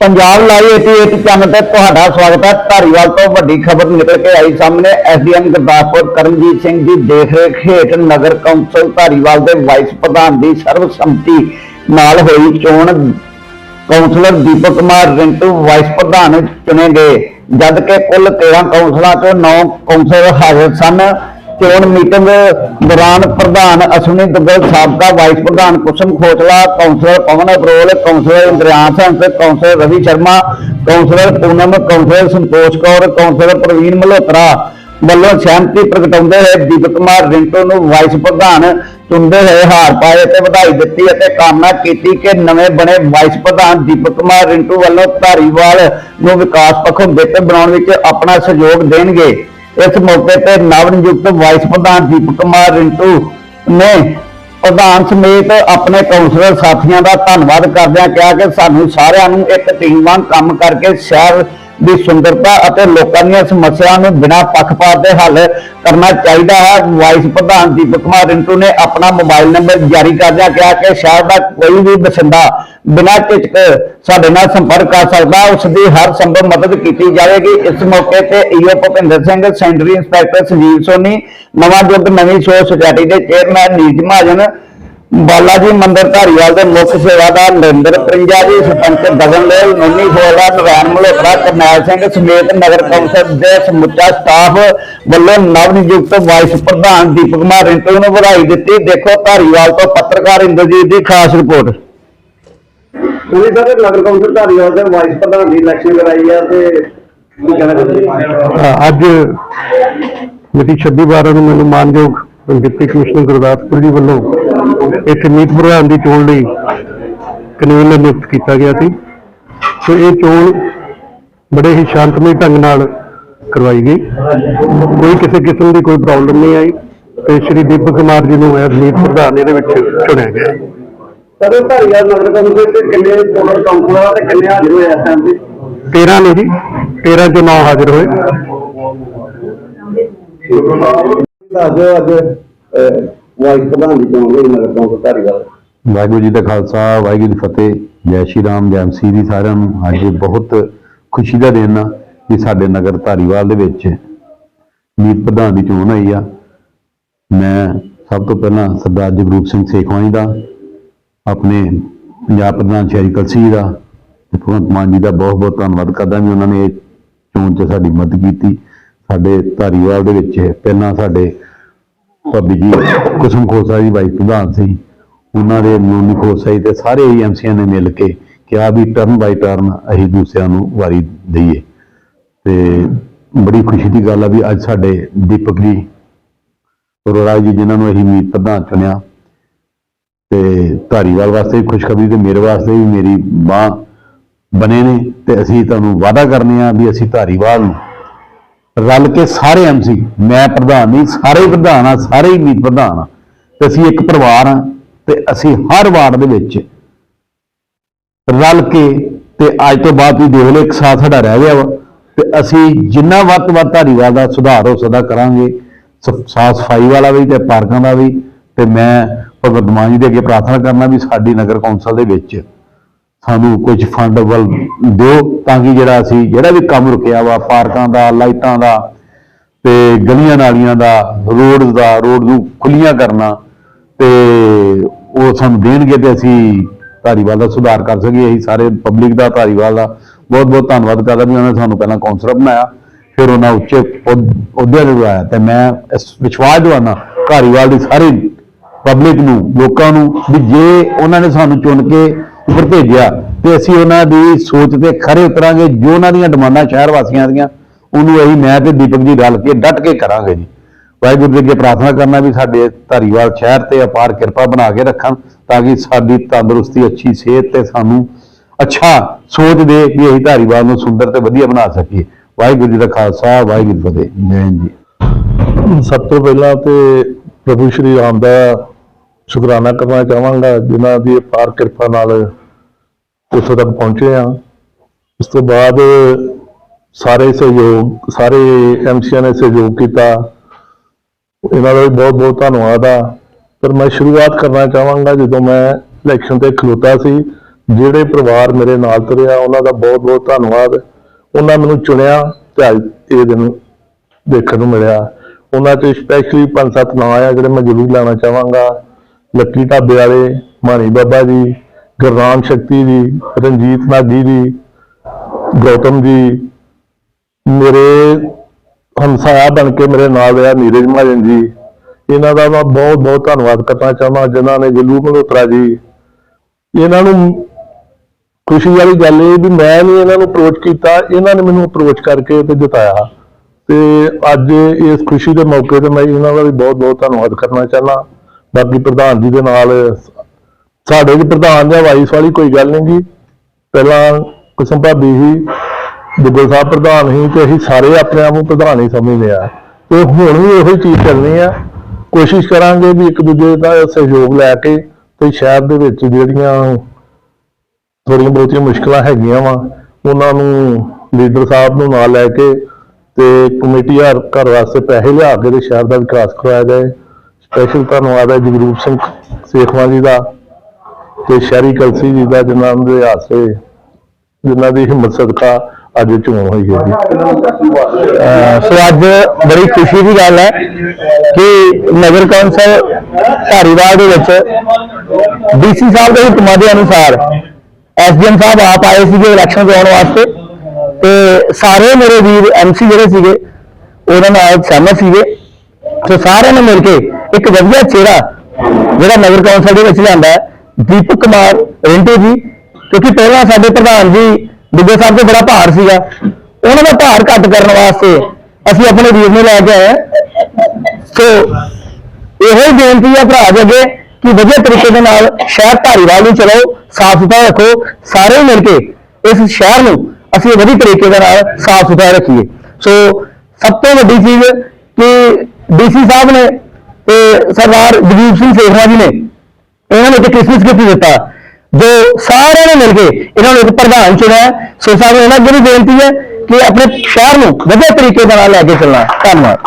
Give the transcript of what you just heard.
Punjab live 88 channel ਤੇ ਤੁਹਾਡਾ ਸਵਾਗਤ ਹੈ। ਧਾਰੀਵਾਲ ਤੋਂ ਵੱਡੀ ਖਬਰ ਨਿਕਲ ਕੇ ਆਈ ਸਾਹਮਣੇ। ਐਸਡੀਐਮ ਗੁਰਦਾਸਪੁਰ ਕਰਮਜੀਤ ਸਿੰਘ ਦੀ ਦੇਖਰੇਖ ਹੇਠ ਨਗਰ ਕੌਂਸਲ ਧਾਰੀਵਾਲ ਦੇ ਵਾਈਸ ਪ੍ਰਧਾਨ ਦੀ ਸਰਬਸੰਮਤੀ ਨਾਲ ਹੋਈ ਚੋਣ। ਕੌਂਸਲਰ ਦੀਪਕ ਕੁਮਾਰ ਰਿੰਟੂ ਵਾਈਸ ਪ੍ਰਧਾਨ ਚੁਣੇ ਗਏ। ਜਦ ਕਿ ਕੁੱਲ 13 ਕੌਂਸਲਾਂ ਤੋਂ 9 ਕੌਂਸਲਰ ਹਾਜ਼ਰ ਸਨ। ਚੋਣ ਮੀਟਿੰਗ ਦੌਰਾਨ ਪ੍ਰਧਾਨ ਅਸ਼ਵਨੀ ਦੁੱਗਲ ਸਾਬਕਾ ਵਾਈਸ ਪ੍ਰਧਾਨ Kusum Khosla, councillor Pawan Abrol, councillor ਇੰਦਰਿਆਨ Hans councillor Ravi Sharma, councillor Poonam, councillor Santosh Kaur, councillor Parveen Malhotra ਵੱਲੋਂ ਸਹਿਮਤੀ ਪ੍ਰਗਟਾਉਂਦੇ ਹੋਏ ਦੀਪਕ ਕੁਮਾਰ ਰਿੰਟੂ ਨੂੰ ਵਾਈਸ ਪ੍ਰਧਾਨ ਚੁਣਦੇ ਹੋਏ ਹਾਰ ਪਾਏ ਅਤੇ ਵਧਾਈ ਦਿੱਤੀ ਅਤੇ ਕਾਮਨਾ ਕੀਤੀ ਕਿ ਨਵੇਂ ਬਣੇ ਵਾਈਸ ਪ੍ਰਧਾਨ ਦੀਪਕ ਕੁਮਾਰ ਰਿੰਟੂ ਵੱਲੋਂ ਧਾਰੀਵਾਲ ਨੂੰ ਵਿਕਾਸ ਪੱਖੋਂ ਬਿਹਤਰ ਬਣਾਉਣ ਵਿੱਚ ਆਪਣਾ ਸਹਿਯੋਗ ਦੇਣਗੇ। ਇਸ ਮੌਕੇ ਤੇ ਨਵ ਨਿਯੁਕਤ ਵਾਈਸ ਪ੍ਰਧਾਨ ਦੀਪਕ ਕੁਮਾਰ ਰਿੰਟੂ ਨੇ ਪ੍ਰਧਾਨ ਸਮੇਤ ਆਪਣੇ ਕੌਂਸਲਰ ਸਾਥੀਆਂ ਦਾ ਧੰਨਵਾਦ ਕਰਦਿਆਂ ਕਿਹਾ ਕਿ ਸਾਨੂੰ ਸਾਰਿਆਂ ਨੂੰ ਇੱਕ ਟੀਮ ਵਾਂਗ ਕੰਮ ਕਰਕੇ ਸ਼ਹਿਰ ਦੀ ਸੁੰਦਰਤਾ ਅਤੇ ਲੋਕਾਂ ਦੀਆਂ ਸਮੱਸਿਆਵਾਂ ਨੂੰ ਬਿਨਾਂ ਪੱਖਪਾਤ ਦੇ ਹੱਲ ਕਰਨਾ ਚਾਹੀਦਾ ਹੈ। ਵਾਈਸ ਪ੍ਰਧਾਨ ਦੀਪਕ ਕੁਮਾਰ ਰਿੰਟੂ ਨੇ ਆਪਣਾ ਮੋਬਾਈਲ ਨੰਬਰ ਜਾਰੀ ਕਰਦਿਆਂ ਕਿਹਾ ਕਿ ਸ਼ਹਿਰ ਦਾ ਕੋਈ ਵੀ ਬਸਿੰਦਾ ਬਿਨਾਂ ਝਿਜਕ ਸਾਡੇ ਨਾਲ ਸੰਪਰਕ ਕਰ ਸਕਦਾ। ਉਸ ਦੀ ਹਰ ਸੰਭਵ ਮਦਦ ਕੀਤੀ ਜਾਵੇਗੀ। ਇਸ ਮੌਕੇ ਤੇ EO Bhupinder Singh, sanitary inspector Sanjeev Soni, ਨਵਾਂ ਯੁੱਗ ਨਵੀਂ ਸੋਚ ਸੁਸਾਇਟੀ ਦੇ ਚੇਅਰਮੈਨ ਨੀਜ ਮਹਾਜਨ ਬਾਲਾ ਜੀ ਮੰਦਰ ਧਾਰੀਵਾਲ ਦੇ ਮੁੱਖ ਸੇਵਾਦਾਰ ਨਰਿੰਦਰ ਪ੍ਰਿੰਜਾ ਜੀ ਸਰਪੰਚ ਗਗਨ ਲੇਲ ਨੋਨੀ ਫੋਲਾ ਨਰੈਣ ਮਲਹੋਤਰਾ ਕਰਨੈਲ ਸਿੰਘ ਸਮੇਤ ਨਗਰ ਕੌਂਸਲ ਦੇ ਸਮੁੱਚਾ ਸਟਾਫ ਵੱਲੋਂ ਨਵ ਨਿਯੁਕਤ ਵਾਈਸ ਪ੍ਰਧਾਨ ਦੀਪਕ ਕੁਮਾਰ ਰਿੰਟੂ ਨੂੰ ਵਧਾਈ ਦਿੱਤੀ। ਦੇਖੋ ਧਾਰੀਵਾਲ ਤੋਂ ਪੱਤਰਕਾਰ ਇੰਦਰਜੀਤ ਦੀ ਖਾਸ ਰਿਪੋਰਟ। ਤੁਸੀਂ ਸਰ ਨਗਰ ਕੌਂਸਲ ਧਾਰੀਵਾਲ ਦੇ ਵਾਈਸ ਪ੍ਰਧਾਨ ਦੀ ਇਲੈਕਸ਼ਨ ਕਰਾਈ ਆ ਤੇ ਕੀ ਕਹਿਣਾ ਚਾਹੁੰਦੇ ਅ, ਅੱਜ ਮਿਤੀ 26 12 ਨੂੰ ਮੈਨੂੰ ਮਾਨਯੋਗ ਡਿਪਟੀ ਕਮਿਸ਼ਨਰ ਗੁਰਦਾਸਪੁਰ ਜੀ ਵੱਲੋਂ ਇੱਥੇ ਮੀਤ ਪ੍ਰਧਾਨ ਦੀ ਚੋਣ ਲਈ ਕਨਵੀਨਰ ਨਿਯੁਕਤ ਕੀਤਾ ਗਿਆ ਸੀ। ਸੋ ਇਹ ਚੋਣ ਬੜੇ ਹੀ ਸ਼ਾਂਤਮਈ ਢੰਗ ਨਾਲ ਕਰਵਾਈ ਗਈ। ਕੋਈ ਕਿਸੇ ਕਿਸਮ ਦੀ ਕੋਈ ਪ੍ਰੋਬਲਮ ਨਹੀਂ ਆਈ ਤੇ ਸ਼੍ਰੀ ਦੀਪਕ ਕੁਮਾਰ ਜੀ ਨੂੰ ਐਜ਼ ਮੀਤ ਪ੍ਰਧਾਨ ਇਹਦੇ ਵਿੱਚ ਚੁਣਿਆ ਗਿਆ। ਸਰ ਧਾਰੀਵਾਲ ਨਗਰ ਕੌਂਸਲ ਤੇ ਕਿੰਨੇ ਟੋਟਲ ਕਾਉਂਸਲਰ ਤੇ ਕਿੰਨੇ ਹਾਜ਼ਰ ਹੋਏ ਇਸ ਟਾਈਮ ਤੇ 13 ਨੇ ਜੀ 13 ਚੋਂ 9 ਹਾਜ਼ਰ ਹੋਏ। ਦਿਓ ਅੱਜ ਵਾਈਸ ਪ੍ਰਧਾਨ ਦੀ ਚੋਣ ਹੋਈ ਨਗਰ ਕੌਂਸਲ ਧਾਰੀਵਾਲ ਵਾਹਿਗੁਰੂ ਜੀ ਦਾ ਖਾਲਸਾ, ਵਾਹਿਗੁਰੂ ਜੀ ਫਤਿਹ। ਜੈ ਸ਼੍ਰੀ ਰਾਮ, ਜੈ ਮਸੀਹ ਦੀ ਸਾਰਿਆਂ ਨੂੰ ਅੱਜ ਬਹੁਤ ਖੁਸ਼ੀ ਦਾ ਦਿਨ ਆ ਕਿ ਸਾਡੇ ਨਗਰ ਧਾਰੀਵਾਲ ਦੇ ਵਿੱਚ ਮੀਤ ਪ੍ਰਧਾਨ ਦੀ ਚੋਣ ਹੋਈ ਆ। ਮੈਂ ਸਭ ਤੋਂ ਪਹਿਲਾਂ ਸਰਦਾਰ ਜਗਰੂਪ ਸਿੰਘ ਸੇਖਵਾਨੀ ਦਾ, ਆਪਣੇ ਪੰਜਾਬ ਪ੍ਰਧਾਨ ਸ਼ਹਿਰੀ ਕਲਸੀ ਜੀ ਦਾ ਭਗਵੰਤ ਮਾਨ ਜੀ ਦਾ ਬਹੁਤ ਬਹੁਤ ਧੰਨਵਾਦ ਕਰਦਾ ਵੀ ਉਹਨਾਂ ਨੇ ਇਹ ਚੋਣ 'ਚ ਸਾਡੀ ਮਦਦ ਕੀਤੀ। ਸਾਡੇ ਧਾਰੀਵਾਲ ਦੇ ਵਿੱਚ ਪਹਿਲਾਂ ਸਾਡੇ ਭਾਬੀ ਜੀ, ਕੁਸਮ ਖੋਸਾ ਜੀ ਵਾਈਸ ਪ੍ਰਧਾਨ ਸੀ ਉਹਨਾਂ ਦੇ ਨੂਨੀ ਖੋਸਾ ਜੀ ਤੇ ਸਾਰੇ ਐਮਸੀਆਂ ਨੇ ਮਿਲ ਕੇ ਕਿਹਾ ਵੀ ਟਰਨ ਬਾਈ ਟਰਨ ਅਸੀਂ ਦੂਸਰਿਆਂ ਨੂੰ ਵਾਰੀ ਦਈਏ। ਤੇ ਬੜੀ ਖੁਸ਼ੀ ਦੀ ਗੱਲ ਆ ਵੀ ਅੱਜ ਸਾਡੇ ਦੀਪਕ ਜੀ, ਅਰੋੜਾ ਜੀ, ਜਿਨ੍ਹਾਂ ਨੂੰ ਅਸੀਂ ਮੀਤ ਪ੍ਰਧਾਨ ਚੁਣਿਆ। ਤੇ ਧਾਰੀਵਾਲ ਵਾਸਤੇ ਵੀ ਖੁਸ਼ਖਬਰੀ ਤੇ ਮੇਰੇ ਵਾਸਤੇ ਵੀ ਮੇਰੀ ਮਾਂ ਬਣੇ ਨੇ ਤੇ ਅਸੀਂ ਤੁਹਾਨੂੰ ਵਾਅਦਾ ਕਰਨੇ ਆ ਵੀ ਅਸੀਂ ਧਾਰੀਵਾਲ ਨੂੰ ਰਲ ਕੇ ਸਾਰੇ ਐਮਸੀ ਮੈਂ ਪ੍ਰਧਾਨ ਨਹੀਂ, ਸਾਰੇ ਹੀ ਪ੍ਰਧਾਨ ਆ, ਸਾਰੇ ਹੀ ਮੀਤ ਪ੍ਰਧਾਨ ਆ। ਤੇ ਅਸੀਂ ਇੱਕ ਪਰਿਵਾਰ ਆ ਤੇ ਅਸੀਂ ਹਰ ਵਾਰਡ ਦੇ ਵਿੱਚ ਰਲ ਕੇ ਤੇ ਅੱਜ ਤੋਂ ਬਾਅਦ ਵੀ ਦੇਖ ਲਓ ਇੱਕ ਸਾਥ ਸਾਡਾ ਰਹਿ ਗਿਆ ਵਾ ਤੇ ਅਸੀਂ ਜਿੰਨਾ ਵੱਧ ਤੋਂ ਵੱਧ ਧਾਰੀਵਾਲ ਦਾ ਸੁਧਾਰ ਹੋ ਸਕਦਾ ਕਰਾਂਗੇ ਸ- ਸਾਫ਼ ਸਫ਼ਾਈ ਵਾਲਾ ਵੀ ਤੇ ਪਾਰਕਾਂ ਦਾ ਵੀ ਤੇ ਮੈਂ ਭਗਵੰਤ ਮਾਨ ਜੀ ਦੇ ਅੱਗੇ ਪ੍ਰਾਰਥਨਾ ਕਰਨਾ ਵੀ ਸਾਡੀ ਨਗਰ ਕੌਂਸਲ ਦੇ ਵਿੱਚ ਸਾਨੂੰ ਕੁਝ ਫੰਡ ਵੱਲ ਦਿਓ ਤਾਂ ਕਿ ਜਿਹੜਾ ਅਸੀਂ ਜਿਹੜਾ ਵੀ ਕੰਮ ਰੁਕਿਆ ਵਾ, ਪਾਰਕਾਂ ਦਾ, ਲਾਈਟਾਂ ਦਾ ਤੇ ਗਲੀਆਂ ਨਾਲੀਆਂ ਦਾ ਰੋਡ ਦਾ, ਰੋਡ ਨੂੰ ਖੁੱਲੀਆਂ ਕਰਨਾ ਤੇ ਉਹ ਸਾਨੂੰ ਦੇਣਗੇ ਤੇ ਅਸੀਂ ਧਾਰੀਵਾਲ ਦਾ ਸੁਧਾਰ ਕਰ ਸਕੀਏ। ਅਸੀਂ ਸਾਰੇ ਪਬਲਿਕ ਦਾ, ਧਾਰੀਵਾਲ ਦਾ ਬਹੁਤ ਬਹੁਤ ਧੰਨਵਾਦ ਕਰਦਾ ਵੀ ਉਹਨਾਂ ਨੇ ਸਾਨੂੰ ਪਹਿਲਾਂ ਕੌਂਸਲਰ ਬਣਾਇਆ, ਫਿਰ ਉਹਨਾਂ ਉੱਚੇ ਅਹੁਦਿਆਂ ਤੇ ਬੁਲਾਇਆ ਤੇ ਮੈਂ ਇਸ ਵਿਸ਼ਵਾਸ ਦਵਾਨਾ ਧਾਰੀਵਾਲ ਦੀ ਸਾਰੀ ਪਬਲਿਕ ਨੂੰ, ਲੋਕਾਂ ਨੂੰ ਵੀ ਜੇ ਉਹਨਾਂ ਨੇ ਸਾਨੂੰ ਚੁਣ ਕੇ ਉੱਪਰ ਭੇਜਿਆ ਤੇ ਅਸੀਂ ਉਹਨਾਂ ਦੀ ਸੋਚ ਤੇ ਖਰੇ ਉਤਰਾਂਗੇ, ਜੋ ਉਹਨਾਂ ਦੀਆਂ ਡਿਮਾਂਡਾਂ ਸ਼ਹਿਰ ਵਾਸੀਆਂ ਦੀਆਂ, ਉਹਨੂੰ ਅਸੀਂ ਮੈਂ ਤੇ ਦੀਪਕ ਜੀ ਰਲ ਕੇ ਡਟ ਕੇ ਕਰਾਂਗੇ ਜੀ। ਵਾਹਿਗੁਰੂ ਦੇ ਅੱਗੇ ਪ੍ਰਾਰਥਨਾ ਕਰਨਾ ਵੀ ਸਾਡੇ ਧਾਰੀਵਾਲ ਸ਼ਹਿਰ ਤੇ ਅਪਾਰ ਕਿਰਪਾ ਬਣਾ ਕੇ ਰੱਖਣ, ਤਾਂ ਕਿ ਸਾਡੀ ਤੰਦਰੁਸਤੀ, ਅੱਛੀ ਸਿਹਤ ਤੇ ਸਾਨੂੰ ਅੱਛਾ ਸੋਚ ਦੇ ਵੀ ਅਸੀਂ ਧਾਰੀਵਾਲ ਨੂੰ ਸੁੰਦਰ ਤੇ ਵਧੀਆ ਬਣਾ ਸਕੀਏ। ਵਾਹਿਗੁਰੂ ਜੀ ਦਾ ਖਾਲਸਾ, ਵਾਹਿਗੁਰੂ ਫਤਿਹ। ਜੈ ਜੀ। ਸਭ ਤੋਂ ਪਹਿਲਾਂ ਤੇ ਪ੍ਰਭੂ ਸ਼੍ਰੀ ਰਾਮ ਦਾ ਸ਼ੁਕਰਾਨਾ ਕਰਨਾ ਚਾਹਾਂਗਾ, ਜਿਨ੍ਹਾਂ ਦੀ ਅਪਾਰ ਕਿਰਪਾ ਨਾਲ ਉੱਥੋਂ ਤੱਕ ਪਹੁੰਚੇ ਆ ਉਸ ਤੋਂ ਬਾਅਦ ਸਾਰੇ ਸਹਿਯੋਗ, ਸਾਰੇ ਐਮਸੀਆਂ ਨੇ ਸਹਿਯੋਗ ਕੀਤਾ। ਇਹਨਾਂ ਦਾ ਵੀ ਬਹੁਤ ਬਹੁਤ ਧੰਨਵਾਦ ਆ। ਪਰ ਮੈਂ ਸ਼ੁਰੂਆਤ ਕਰਨਾ ਚਾਹਾਂਗਾ ਜਦੋਂ ਮੈਂ ਇਲੈਕਸ਼ਨ ਤੇ ਖਲੋਤਾ ਸੀ। ਜਿਹੜੇ ਪਰਿਵਾਰ ਮੇਰੇ ਨਾਲ ਤੁਰਿਆ, ਉਹਨਾਂ ਦਾ ਬਹੁਤ ਬਹੁਤ ਧੰਨਵਾਦ। ਉਹਨਾਂ ਮੈਨੂੰ ਚੁਣਿਆ ਤੇ ਅੱਜ ਇਹ ਦਿਨ ਦੇਖਣ ਨੂੰ ਮਿਲਿਆ। ਉਹਨਾਂ ਚ ਸਪੈਸ਼ਲੀ ਪੰਜ ਸੱਤ ਨਾਂ ਆ ਜਿਹੜੇ ਮੈਂ ਜ਼ਰੂਰ ਲੈਣਾ ਚਾਹਾਂਗਾ। ਲੱਕੀ ਢਾਬੇ ਵਾਲੇ ਮਾਣੀ ਬਾਬਾ ਜੀ ਗੁਰਨਾਮ ਸ਼ਕਤੀ ਜੀ, ਰਣਜੀਤ ਨਾਗੀ ਜੀ, ਗੌਤਮ ਜੀ, ਮੇਰੇ ਹਮਸਾਇਆ ਬਣ ਕੇ ਮੇਰੇ ਨਾਲ ਰਿਹਾ ਨੀਰਜ ਮਹਾਜਨ ਜੀ। ਇਹਨਾਂ ਦਾ ਮੈਂ ਬਹੁਤ ਬਹੁਤ ਧੰਨਵਾਦ ਕਰਨਾ ਚਾਹੁੰਦਾ, ਜਿਨ੍ਹਾਂ ਨੇ ਜਲੂ ਮਲਹੋਤਰਾ ਜੀ। ਇਹਨਾਂ ਨੂੰ ਖੁਸ਼ੀ ਵਾਲੀ ਗੱਲ ਇਹ ਵੀ ਮੈਂ ਨਹੀਂ ਇਹਨਾਂ ਨੂੰ ਅਪਰੋਚ ਕੀਤਾ, ਇਹਨਾਂ ਨੇ ਮੈਨੂੰ ਅਪਰੋਚ ਕਰਕੇ ਤੇ ਜਿਤਾਇਆ। ਤੇ ਅੱਜ ਇਸ ਖੁਸ਼ੀ ਦੇ ਮੌਕੇ ਤੇ ਮੈਂ ਇਹਨਾਂ ਦਾ ਵੀ ਬਹੁਤ ਬਹੁਤ ਧੰਨਵਾਦ ਕਰਨਾ ਚਾਹੁੰਦਾ। ਬਾਕੀ ਪ੍ਰਧਾਨ ਜੀ ਦੇ ਨਾਲ ਸਾਡੇ ਜੀ ਪ੍ਰਧਾਨ ਜਾਂ ਵਾਈਸ ਵਾਲੀ ਕੋਈ ਗੱਲ ਨਹੀਂ ਗੀ। ਪਹਿਲਾਂ ਕੁਸਮ ਭਾਬੀ ਹੀ ਦੁੱਗਲ ਸਾਹਿਬ ਪ੍ਰਧਾਨ ਸੀ ਤੇ ਅਸੀਂ ਸਾਰੇ ਆਪਣੇ ਆਪ ਨੂੰ ਪ੍ਰਧਾਨ ਹੀ ਸਮਝਦੇ ਆ ਤੇ ਹੁਣ ਵੀ ਇਹੋ ਚੀਜ਼ ਚੱਲਣੀ ਆ। ਕੋਸ਼ਿਸ਼ ਕਰਾਂਗੇ ਵੀ ਇੱਕ ਦੂਜੇ ਦਾ ਸਹਿਯੋਗ ਲੈ ਕੇ ਤੇ ਸ਼ਹਿਰ ਦੇ ਵਿੱਚ ਜਿਹੜੀਆਂ ਥੋੜੀਆਂ ਬਹੁਤੀਆਂ ਮੁਸ਼ਕਲਾਂ ਹੈਗੀਆਂ ਵਾ, ਉਹਨਾਂ ਨੂੰ ਲੀਡਰ ਸਾਹਿਬ ਨੂੰ ਨਾਲ ਲੈ ਕੇ ਤੇ ਕਮੇਟੀ ਘਰ ਘਰ ਵਾਸਤੇ ਪੈਸੇ ਲਿਆ ਕੇ ਤੇ ਸ਼ਹਿਰ ਦਾ ਵਿਕਾਸ ਕਰਵਾਇਆ ਜਾਏ। ਸਪੈਸ਼ਲ ਧੰਨਵਾਦ ਹੈ ਜਗਰੂਪ ਸਿੰਘ ਸੇਖਵਾਂ ਜੀ ਦਾ। ਤੇ ਸ਼ਹਿਰੀ ਕਲਸੀ ਜੀ ਦਾ ਜਿਨ੍ਹਾਂ ਦੇ ਆਸਰੇ ਜਿਨ੍ਹਾਂ ਦੀ ਹਿੰਮਤ ਸਦਕਾ ਅੱਜ ਚੋਣ ਹੋਈ ਹੈ ਜੀ। ਸੋ ਅੱਜ ਬੜੀ ਖੁਸ਼ੀ ਦੀ ਗੱਲ ਹੈ ਕਿ ਨਗਰ ਕੌਂਸਲ ਧਾਰੀਵਾਲ ਦੇ ਵਿੱਚ ਡੀਸੀ ਸਾਹਿਬ ਦੇ ਹੁਕਮਾਂ ਦੇ ਅਨੁਸਾਰ ਐਸਡੀਐਮ ਸਾਹਿਬ ਆਪ ਆਏ ਸੀਗੇ ਇਲੈਕਸ਼ਨ ਕਰਾਉਣ ਵਾਸਤੇ ਤੇ ਸਾਰੇ ਮੇਰੇ ਵੀਰ ਐਮਸੀ ਜਿਹੜੇ ਸੀਗੇ, ਉਹਨਾਂ ਨਾਲ ਸਹਿਮਤ ਸੀਗੇ। ਸੋ ਸਾਰਿਆਂ ਨੇ ਮਿਲ ਕੇ ਇੱਕ ਵਧੀਆ ਚਿਹਰਾ ਜਿਹੜਾ ਨਗਰ ਕੌਂਸਲ ਦੇ ਵਿੱਚ ਲਿਆਂਦਾ ਹੈ। ਦੀਪਕ ਕੁਮਾਰ ਰਿੰਟੂ ਜੀ, ਕਿਉਂਕਿ ਪਹਿਲਾਂ ਸਾਡੇ ਪ੍ਰਧਾਨ ਜੀ ਦੁੱਗੇ ਸਾਹਿਬ ਤੇ ਬੜਾ ਭਾਰ ਸੀਗਾ ਉਹਨਾਂ ਦਾ ਭਾਰ ਘੱਟ ਕਰਨ ਵਾਸਤੇ ਅਸੀਂ ਆਪਣੇ ਵੀਰ ਨੂੰ ਲੈ ਕੇ ਆਏ ਹਾਂ। ਸੋ, ਇਹੋ ਹੀ ਬੇਨਤੀ ਹੈ ਭਰਾ ਦੇ ਅੱਗੇ ਕਿ ਵਧੀਆ ਤਰੀਕੇ ਦੇ ਨਾਲ ਸ਼ਹਿਰ ਧਾਰੀਵਾਲ ਨੂੰ ਚਲਾਓ ਸਾਫ਼ ਸੁਥਰਾ ਰੱਖੋ, ਸਾਰੇ ਮਿਲ ਕੇ ਇਸ ਸ਼ਹਿਰ ਨੂੰ ਅਸੀਂ ਵਧੀਆ ਤਰੀਕੇ ਦੇ ਨਾਲ ਸਾਫ਼ ਸੁਥਰਾ ਰੱਖੀਏ ਸੋ, ਸਭ ਤੋਂ ਵੱਡੀ ਚੀਜ਼ ਕਿ ਡੀਸੀ ਸਾਹਿਬ ਨੇ ਤੇ ਸਰਦਾਰ ਜਗਦੀਪ ਸਿੰਘ ਸੇਖਵਾ ਜੀ ਨੇ ਇਹਨਾਂ ਨੂੰ ਇੱਕ ਕ੍ਰਿਸਮਸ ਗਿਫਟ ਦਿੱਤਾ। ਜੋ ਸਾਰਿਆਂ ਨੇ ਮਿਲ ਕੇ ਇਹਨਾਂ ਨੂੰ ਇੱਕ ਪ੍ਰਧਾਨ ਚੁਣਿਆ ਸੋ ਸਾਨੂੰ ਇਹਨਾਂ ਅੱਗੇ ਵੀ ਬੇਨਤੀ ਹੈ ਕਿ ਆਪਣੇ ਸ਼ਹਿਰ ਨੂੰ ਵਧੀਆ ਤਰੀਕੇ ਨਾਲ ਲੈ ਕੇ ਚੱਲਣਾ ਧੰਨਵਾਦ।